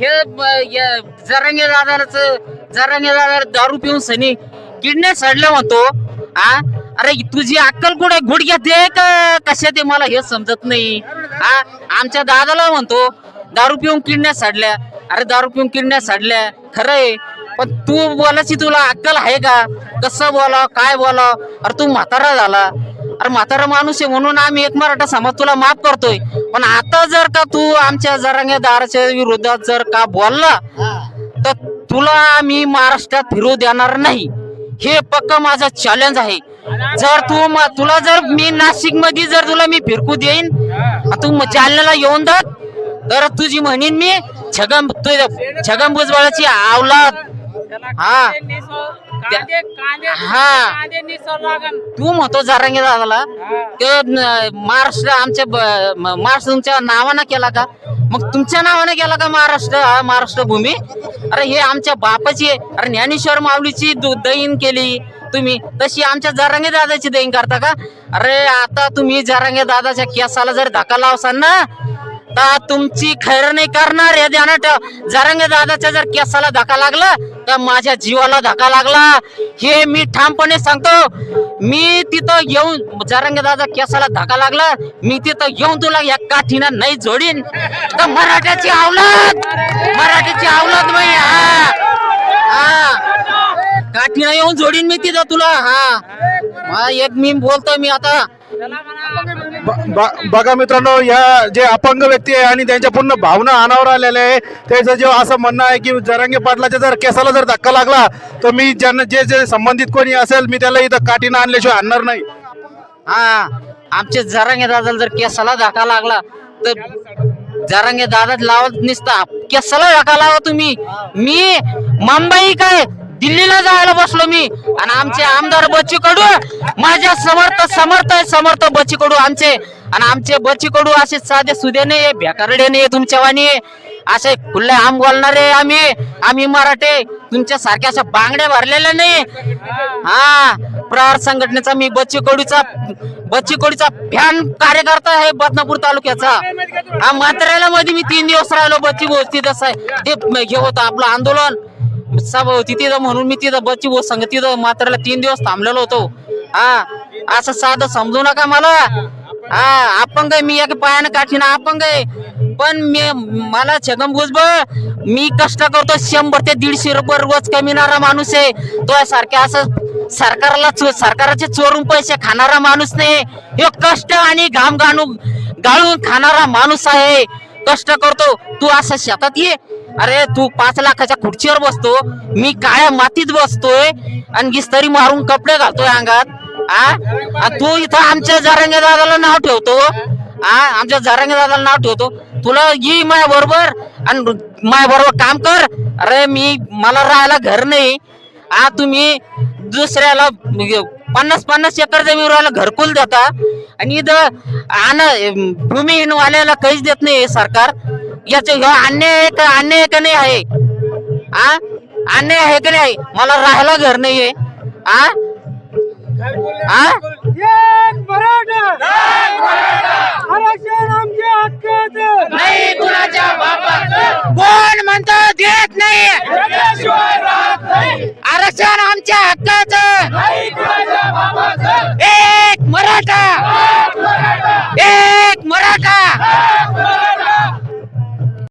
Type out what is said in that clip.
हे जरांगे दादाच जरांगे दादा दारू पिऊन सनी किडने सडलं म्हणतो आ? अरे तुझी अक्कल कुठे? गुडघ्यात आहे का? कशा ते मला हे समजत नाही. आ? आमच्या दादाला म्हणतो दारू पिऊन किडण्या सडल्या. अरे दारू पिऊन किडण्या सडल्या. खरं आहे पण तू बोलायची तुला अक्कल आहे का? कसं बोला काय बोला अरे तू म्हातारा झाला. अरे म्हातारा माणूस आहे म्हणून आम्ही एक मराठा समाज तुला माफ करतोय. पण आता जर का तू आमच्या जरांगे दाराच्या विरोधात जर का बोलला तर तुला मी महाराष्ट्रात फिरू देणार नाही. हे पक्क माझं चॅलेंज आहे. जर तू तुला जर मी नाशिकमध्ये जर तुला मी फिरकू देईन तू जालन्याला येऊन जात. तर तुझी म्हणीन मी छगन छगन भुजबळाची आवलाद. हा. हा. तू म्हणतो जारांगे दादाला ते महाराष्ट्र आमच्या ब- म- महाराष्ट्र तुमच्या नावानं केला का? मग तुमच्या नावाने केला का महाराष्ट्र हा महाराष्ट्र भूमी? अरे हे आमच्या बापाची आहे. अरे ज्ञानेश्वर माऊलीची दु- दहीन केली. तुम्ही तशी आमच्या जरांगे दादाची दहीन करता का? अरे आता तुम्ही जरांगे दादाच्या केसाला जर धक्का लावसाल ना तर तुमची खैर नाही करणार हे ध्यानात. ठेव जरांगे दादाच्या जर केसाला धक्का लागला तर माझ्या जीवाला धक्का लागला. हे मी ठामपणे सांगतो मी तिथं येऊन जरांगे दादा केसाला धक्का लागला. मी तिथं येऊन तुला या काठीनं नाही जोडीन. तर मराठ्याची आवलत मराठीची आवलत मी हा. हा. काठीनं येऊन जोडीन मी तिथं तुला हा. हा, एक मी बोलतो मी आता. बघा मित्रांनो या जे अपंग व्यक्ती आहे आणि त्यांच्या पूर्ण भावना अनावर आलेल्या आहे त्याचं जे असं म्हणणं आहे की जरांगे पाटलाच्या जर केसाला जर धक्का लागला तर मी ज्यांना जे जे संबंधित कोणी असेल मी त्याला इथं काठीनं आणल्याशिवाय आणणार नाही. हा आमचे जरांगे दादा जर केसाला धक्का लागला तर जरांगे दादा लावत निसता. केसाला धक्का लावा तुम्ही. मी मुंबई काय दिल्लीला जायला बसलो मी. आणि आमचे आमदार बच्चू कडू माझ्या समर्थ समर्थ आहे समर्थ बच्चू कडू आमचे. आणि आमचे बच्चू कडू असे साधे सुधे नाही भेकारडे नाही तुमच्या वाणी असे खुल्ले आम बोलणारे आम्ही. आम्ही मराठे. तुमच्या सारख्या अशा बांगड्या भरलेल्या नाही. हा प्रहार संघटनेचा मी बच्ची कडूचा बच्ची कडूचा फॅन कार्यकर्ता आहे बदनापूर तालुक्याचा. हा मात्र्याला मध्ये मी तीन दिवस राहिलो बच्ची बोस तिथं ते हे होतं आपलं आंदोलन. सभा होती तिथं म्हणून मी तिथं बच्ची व संघ तिथं मात्राला तीन दिवस थांबलेलो होतो. हा असं साधं समजू नका मला. हा अपंग आहे मी एक पायानं काठीनं अपंग आहे. पण मी मला छगम भुजबळ मी कष्ट करतो शंभर ते दीडशे रुपये रोज कमिणारा माणूस आहे. तो सारख्या असं सरकारला चो- सरकाराचे चोरून पैसे खाणारा माणूस नाही. हे कष्ट आणि घाम गाणू गाळून खाणारा माणूस आहे. कष्ट करतो. तू असं शेतात ये. अरे तू पाच लाखाच्या खुर्चीवर बसतो मी काळ्या मातीत बसतोय आणि गिस्तरी मारून कपडे घालतोय अंगात आ? तू इथं आमच्या जरांगे दादाला नाव ठेवतो आ? आमच्या जरांगे दादाला नाव ठेवतो. तुला ये माझ्या बरोबर आणि माझ्या बरोबर काम कर. अरे मी मला राहायला घर नाही. आ तुम्ही दुसऱ्याला म्हणजे पन्नास पन्नास एकर जमिनीवर घरकुल देता आणि इथं आण भूमिहीन वाल्याला काहीच देत नाही सरकार. याचं अन्याय आहे का अन्याय का नाही आहे? आ? अन्याय आहे का नाही? मला राहायला घर नाहीये. आ? आ? कोण म्हणत देत नाही. आरक्षण आमच्या हक्काच! एक मराठा! एक मराठा!